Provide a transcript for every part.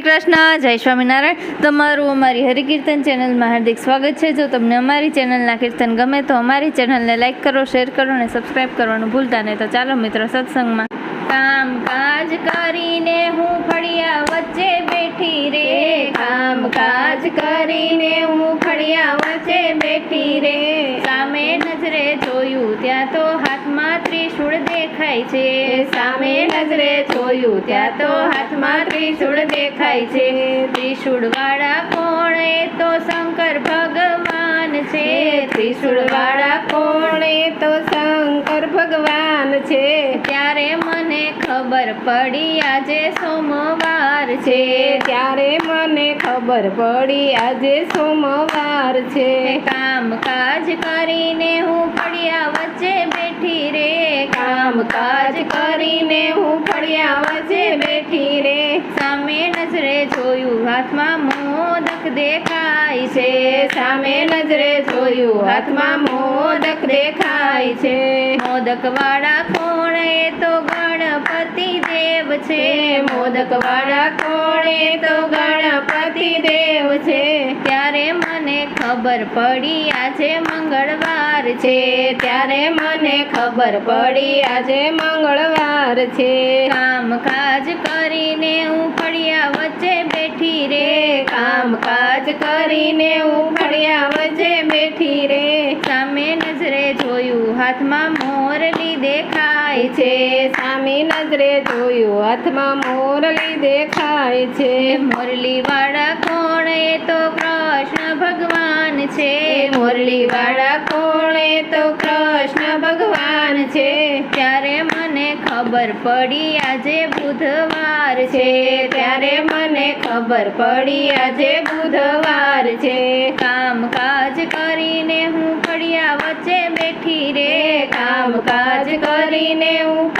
શ્રી કૃષ્ણ જય સ્વામિનારાયણ. તમારું અમારી હરિકીર્તન ચેનલમાં હાર્દિક સ્વાગત છે. જો તમને અમારી ચેનલના કીર્તન ગમે તો અમારી ચેનલને લાઈક કરો શેર કરો અને સબસ્ક્રાઈબ કરવાનું ભૂલતા નહીં. તો ચાલો મિત્રો સત્સંગમાં. કામ કાજ કરીને હું ફળિયા વચ્ચે બેઠી રે. કામ કાજ કરીને હું ફળિયા વચ્ચે બેઠી રે. સામે નજરે જોયું ત્યાં તો હાથમાં ત્રિશુળ દેખાય છે. સામે જોયું ત્યાં તો હાથમાં ત્રિશૂળ દેખાય છે. ત્રિશુળવાળા કોણ? એ તો શંકર ભગવાન છે. ત્રિશુળવાળા કોણ? એ તો શંકર ભગવાન છે. ત્યારે મને ખબર પડી આજે સોમવાર છે. ત્યારે મને ખબર પડી આજે સોમવાર છે. કામ કાજ કરીને હું પડ્યા વચ્ચે બેઠી રે. કામ કાજ કરીને હું વચ્ચે બેઠી રે, સામે નજરે જોયું, હાથમાં મોદક દેખાય છે. સામે નજરે જોયું, હાથમાં મોદક દેખાય છે. મોદક વાળા કોણ દેવ છે, મોદક વાળા કોણે તો ગણપતિ દેવ છે. ત્યારે મને ખબર પડી આજે મંગળવાર છે. ત્યારે મને ખબર પડી આજે મંગળવાર છે. કામ કાજ કરીને ઉફળિયા વચ્ચે બેઠી રે. કામ કાજ કરીને ઉફળિયા વચ્ચે બેઠી રે. સામે નજરે જોયું, હાથમાં મોરલી દેખાય છે. સામી નજરે જોયું હાથમાં મોરલી દેખાય છે. મોરલી વાળા કોણ એ તો કૃષ્ણ ભગવાન છે. મોરલી વાળા કોણ એ તો કૃષ્ણ ભગવાન છે. ત્યારે મને ખબર પડી આજે બુધવાર છે. ત્યારે મને ખબર પડી આજે બુધવાર છે. કરીને હું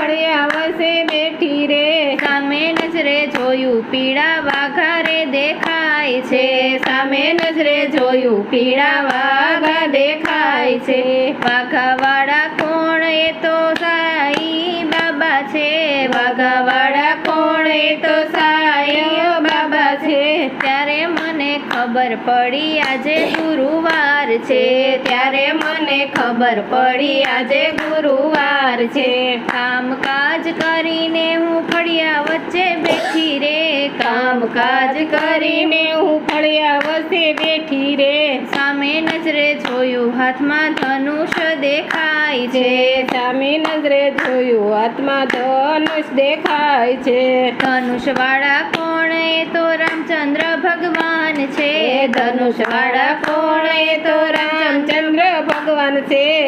વસે બેઠી રે. સામે નજરે જોયું, પીળા વાઘારે દેખાય છે. સામે નજરે જોયું, પીળા વાઘા દેખાય છે. વાઘા વાળા કોણ એ તો સાઈ બાબા છે. વાઘા વાળા કોણ એ તો સાઈ બાબા છે. ત્યારે મને ખબર પડી આજે ગુરુવાર છે. ત્યારે મને ખબર પડી આજે ગુરુવાર છે કામ કાજ કરીને હું ફળિયા વચ્ચે બેઠી રે. કામ કાજ કરીને હું ફળિયા વચ્ચે બેઠી રે. સામે નજરે જોયું હાથમાં ધનુષ દેખાય છે. સામે નજરે જોયું હાથમાં ધનુષ દેખાય છે. ધનુષ વાળા કોણ? એ તો રામચંદ્ર ભગવાન છે. ધનુષ વાળા કોણ? એ તો રામચંદ્ર ભગવાન છે.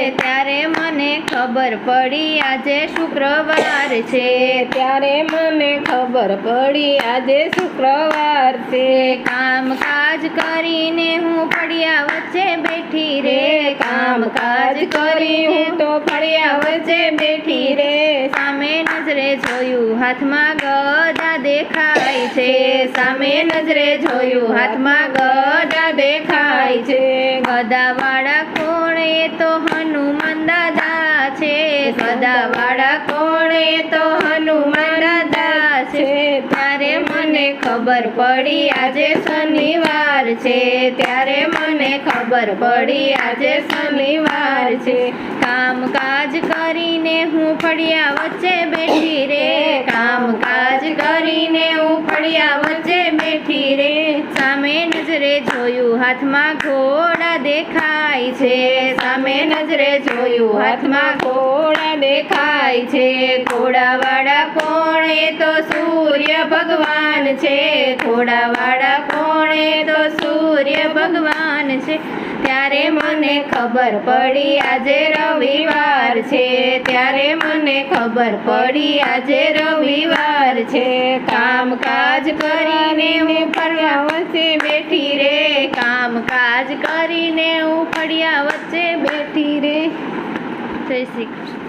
ખબર પડી આજે શુક્રવાર છે. ત્યારે મને ખબર પડી આજે શુક્રવાર છે. કામ કાજ કરીને હું ફળિયા વચ્ચે બેઠી રે. કામ કાજ કરી હું તો ફળિયા વચ્ચે બેઠી રે. સામે નજરે જોયું હાથમાં ગદા દેખાય છે. સામે નજરે જોયું હાથમાં ગદા દેખાય છે. ગદાવાળા કોણ એ તો હનુમાન દાદા છે, સદા વાળા કોણ તો હનુમાન દાદા છે. ત્યારે મને ખબર પડી આજે શનિવાર છે. ત્યારે મને ખબર પડી આજે શનિવાર છે. કામ કાજ કરીને હું ફળિયા વચ્ચે બેઠી રે. કામ કાજ કરીને હું ફળિયા વચ્ચે બેઠી સામે નજરે જોયું, હાથમાં ઘોડા દેખાય છે. સામે નજરે જોયું, હાથમાં ઘોડા દેખાય છે. ઘોડાવાળા કોણ તો સૂર્ય ભગવાન છે. ઘોડાવાળા કોણ તો સૂર્ય ભગવાન છે. ત્યારે મને ખબર પડી આજે રવિવાર છે. ત્યારે મને ખબર પડી આજે રવિવાર છે. કામ કાજ કરીને હું ફળિયા વચ્ચે બેઠી રે. કામ કાજ કરીને હું ફળિયા વચ્ચે બેઠી રે. જય શ્રી કૃષ્ણ.